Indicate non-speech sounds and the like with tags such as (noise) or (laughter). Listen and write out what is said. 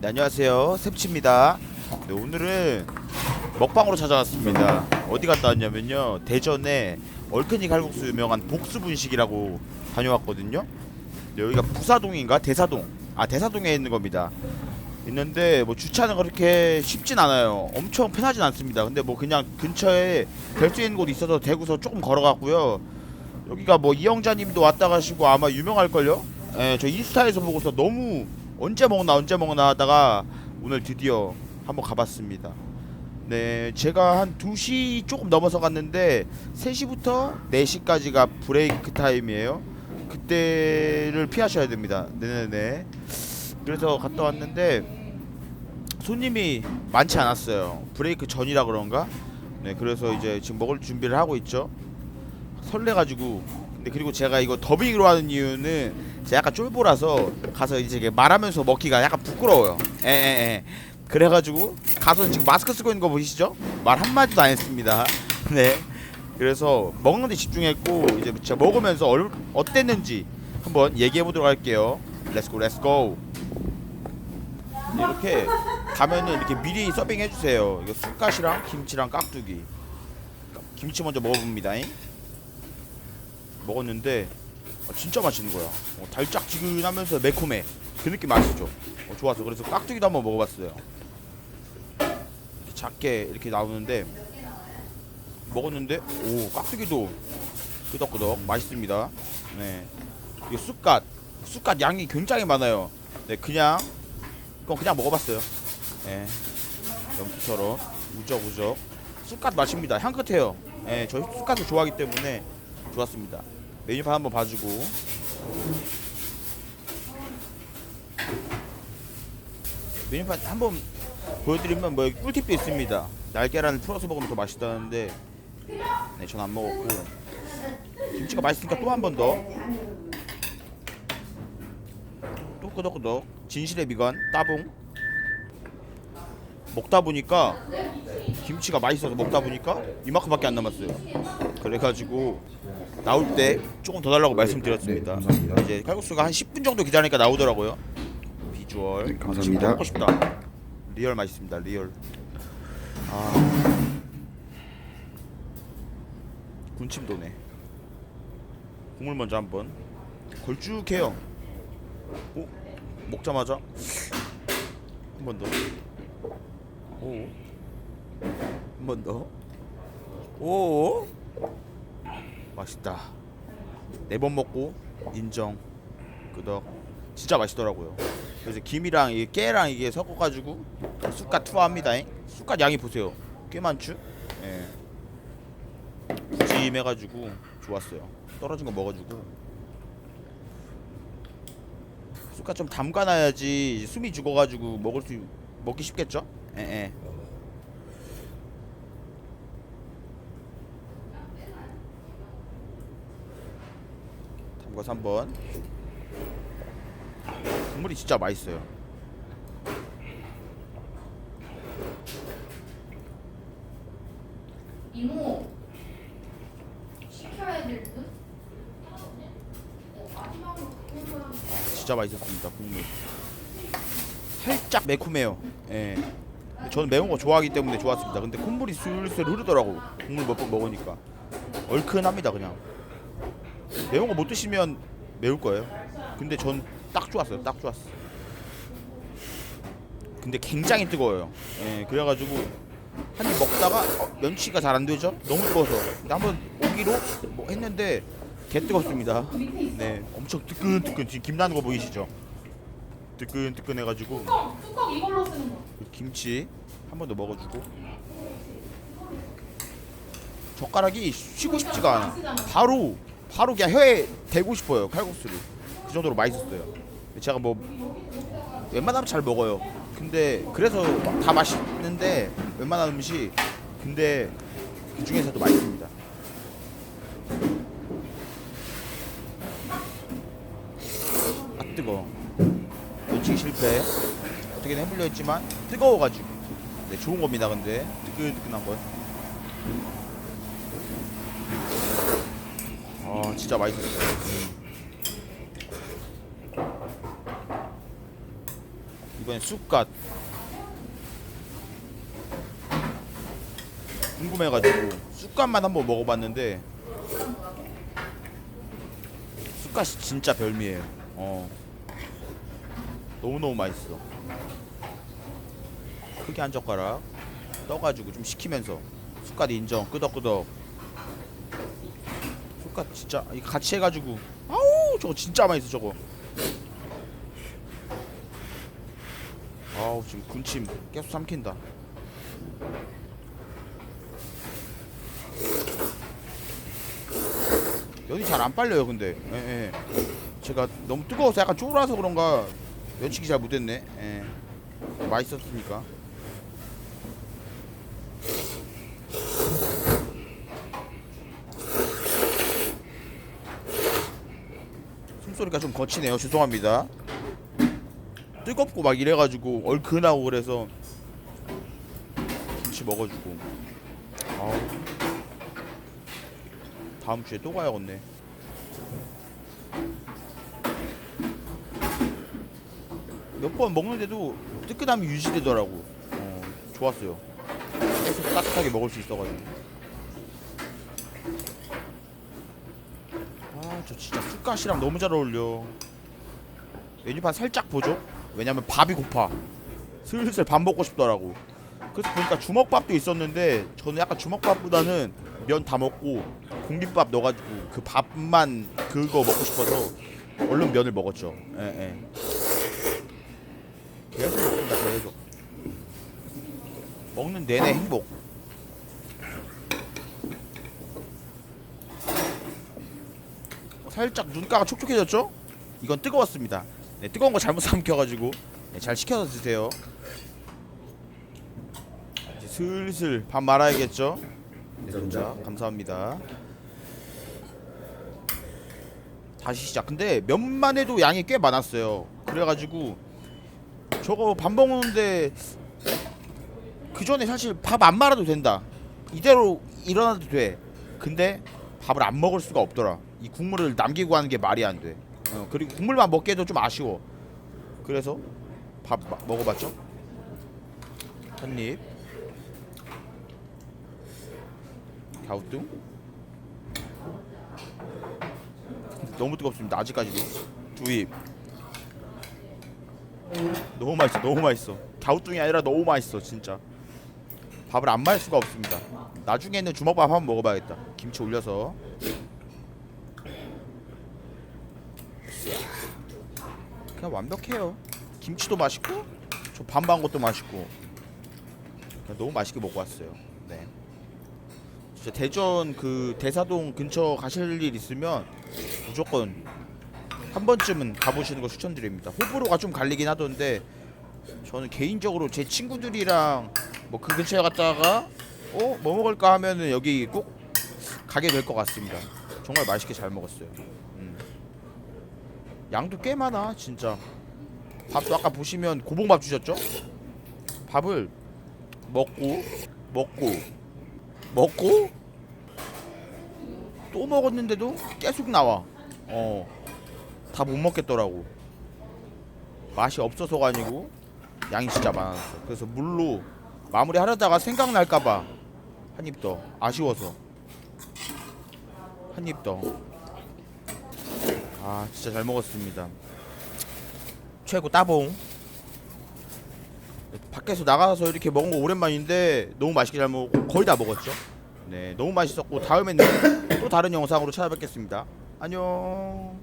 네, 안녕하세요. 셉치입니다. 네, 오늘은 먹방으로 찾아왔습니다. 어디 갔다 왔냐면요. 대전에 얼큰이 칼국수 유명한 복수분식이라고 다녀왔거든요. 네, 여기가 부사동인가? 대사동. 아, 대사동에 있는 겁니다. 있는데 뭐 주차는 그렇게 쉽진 않아요. 엄청 편하진 않습니다. 근데 뭐 그냥 근처에 될 수 있는 곳이 있어서 대구서 조금 걸어갔고요. 여기가 뭐 이영자님도 왔다 가시고 아마 유명할걸요? 예, 저 인스타에서 보고서 너무 언제 먹나 언제 먹나 하다가 오늘 드디어 한번 가봤습니다. 네, 제가 한 2시 조금 넘어서 갔는데 3시부터 4시까지가 브레이크 타임이에요. 그때를 피하셔야 됩니다. 네네네. 그래서 갔다 왔는데 손님이 많지 않았어요. 브레이크 전이라 그런가? 네, 그래서 이제 지금 먹을 준비를 하고 있죠. 설레가지고 근데 그리고 제가 이거 더빙으로 하는 이유는 제가 약간 쫄보라서 가서 이제 말하면서 먹기가 약간 부끄러워요. 에에에. 그래가지고 가서 지금 마스크 쓰고 있는 거 보이시죠? 말 한마디도 안 했습니다. (laughs) 네. 그래서 먹는 데 집중했고 이제 제가 먹으면서 얼, 어땠는지 한번 얘기해 보도록 할게요. 렛츠고 렛츠고. 이렇게 가면은 이렇게 미리 서빙해 주세요. 이거 쑥갓이랑 김치랑 깍두기. 김치 먼저 먹어봅니다. 잉? 먹었는데 어, 진짜 맛있는 거야. 어, 달짝지근하면서 매콤해. 그 느낌 아시죠? 어, 좋았어. 그래서 깍두기도 한번 먹어봤어요. 이렇게 작게 이렇게 나오는데 먹었는데 오 깍두기도 끄덕끄덕 맛있습니다. 네. 이거 쑥갓 쑥갓 양이 굉장히 많아요. 네 그냥 그건 그냥 먹어봤어요. 네. 염투처럼 우적우적 쑥갓 맛입니다. 향긋해요. 네, 저희 쑥갓을 좋아하기 때문에 좋았습니다. 메뉴판 한번 봐주고. 메뉴판 한번 보여드리면 뭐 꿀팁도 있습니다. 날계란을 풀어서 먹으면 더 맛있다는데. 네, 전 안 먹었고. 김치가 맛있으니까 또 한 번 더. 또 끄덕끄덕. 진실의 미간 따봉. 먹다 보니까 김치가 맛있어서 먹다 보니까 이만큼밖에 안 남았어요. 그래가지고 나올 때 조금 더 달라고 말씀드렸습니다. 네. 이제 칼국수가 한 10분 정도 기다리니까 나오더라고요. 비주얼. 네, 감사합니다. 먹고 싶다. 리얼 맛있습니다. 리얼. 아. 군침 도네. 국물 먼저 한번. 걸쭉해요. 오, 먹자마자 한 번 더. 오. 한 번 더. 오. 맛있다. 네 번 먹고 인정. 끄덕. 진짜 맛있더라고요. 그래서 김이랑 이 깨랑 이게 섞어가지고 쑥갓 투하합니다. 쑥갓 양이 보세요. 꽤 많죠? 예. 푸짐해가지고 좋았어요. 떨어진 거 먹어주고. 쑥갓 좀 담가놔야지 숨이 죽어가지고 먹을 수 먹기 쉽겠죠? 예, 예. 담가서 한번 국물이 진짜 맛있어요. 이모 시켜야 될 듯? 진짜 맛있었습니다. 국물. 살짝 매콤해요. 예. 저는 매운 거 좋아하기 때문에 좋았습니다. 근데 콧물이 술술 흐르더라고. 국물 몇 번 먹으니까 얼큰합니다 그냥. 매운 거 못 드시면 매울 거예요. 근데 전 딱 좋았어요. 딱 좋았어. 근데 굉장히 뜨거워요. 예, 그래가지고 한 입 먹다가 어, 면치가 잘 안 되죠? 너무 뜨거워서. 근데 한번 오기로 뭐 했는데 개 뜨겁습니다. 네, 엄청 뜨끈뜨끈 지금 김 나는 거 보이시죠? 뜨끈뜨끈해가지고 뚜껑! 뚜껑 이걸로 쓰는 거 김치 한 번 더 먹어주고 젓가락이 쉬고 싶지가 않아. 바로 바로 그냥 혀에 대고 싶어요 칼국수를. 그 정도로 맛있었어요. 제가 뭐 웬만하면 잘 먹어요. 근데 그래서 다 맛있는데 웬만한 음식 근데 그 중에서도 맛있습니다. 아 뜨거. 면치기 실패. 어떻게든 해보려 했지만 뜨거워가지고. 네 좋은 겁니다. 근데 뜨끈뜨끈한 건. 아 진짜 맛있었어요. 이번엔 쑥갓. 궁금해가지고 쑥갓만 한번 먹어봤는데 쑥갓이 진짜 별미예요. 어. 너무너무 맛있어. 크게 한 젓가락 떠가지고 좀 식히면서 쑥갓 인정. 끄덕끄덕 쑥갓 진짜. 이거 같이 해가지고. 아우 저거 진짜 맛있어 저거. 아우 지금 군침 계속 삼킨다. 면이 잘 안 빨려요 근데. 예, 예. 제가 너무 뜨거워서 약간 쫄아서 그런가 면치기 잘 못했네. 예. 맛있었으니까 소리가 좀 거치네요. 죄송합니다. 뜨겁고 막 이래가지고 얼큰하고 그래서 김치 먹어주고. 아우. 다음 주에 또 가야겠네 몇 번 먹는데도 뜨끈함이 유지되더라고. 어, 좋았어요. 계속 따뜻하게 먹을 수 있어가지고. 아 저 진짜 쑥갓이랑 너무 잘 어울려. 메뉴판 살짝 보죠? 왜냐면 밥이 고파. 슬슬 밥 먹고 싶더라고. 그래서 보니까 주먹밥도 있었는데 저는 약간 주먹밥보다는 면 다 먹고 공깃밥 넣어가지고 그 밥만 그거 먹고 싶어서 얼른 면을 먹었죠. 예, 예. 계속 먹습니다 계속. 먹는 내내 행복 살짝 눈가가 촉촉해졌죠? 이건 뜨거웠습니다. 네, 뜨거운 거 잘못 삼켜가지고 네, 잘 식혀서 드세요. 이제 슬슬 밥 말아야겠죠? 네, 진짜 감사합니다. 다시 시작. 근데 면만 해도 양이 꽤 많았어요. 그래가지고 저거 밥 먹는데 그 전에 사실 밥 안 말아도 된다. 이대로 일어나도 돼. 근데 밥을 안 먹을 수가 없더라 이 국물을 남기고 하는 게 말이 안 돼. 어, 그리고 국물만 먹기에도 좀 아쉬워. 그래서 밥 마- 먹어봤죠? 한입. 갸우뚱. 너무 뜨겁습니다 아직까지도. 두 입. 너무 맛있어 너무 맛있어. 갸우뚱이 아니라 너무 맛있어 진짜. 밥을 안 말 수가 없습니다. 나중에는 주먹밥 한번 먹어봐야겠다. 김치 올려서 그냥 완벽해요. 김치도 맛있고 저 반반 것도 맛있고. 그냥 너무 맛있게 먹고 왔어요. 네. 진짜 대전 그 대사동 근처 가실 일 있으면 무조건 한 번쯤은 가보시는 거 추천드립니다. 호불호가 좀 갈리긴 하던데 저는 개인적으로 제 친구들이랑 뭐 그 근처에 갔다가 어? 뭐 먹을까 하면은 여기 꼭 가게 될 것 같습니다. 정말 맛있게 잘 먹었어요. 음. 양도 꽤 많아 진짜. 밥도 아까 보시면 고봉밥 주셨죠? 밥을 먹고 먹고 먹고 또 먹었는데도 계속 나와. 어. 다 못 먹겠더라고. 맛이 없어서가 아니고 양이 진짜 많았어. 그래서 물로 마무리 하려다가 생각날까봐 한 입 더 아쉬워서 한 입 더. 아 진짜 잘 먹었습니다. 최고 따봉. 밖에서 나가서 이렇게 먹은 거 오랜만인데 너무 맛있게 잘 먹고 거의 다 먹었죠. 네, 너무 맛있었고 다음에는 또 다른 영상으로 찾아뵙겠습니다. 안녕.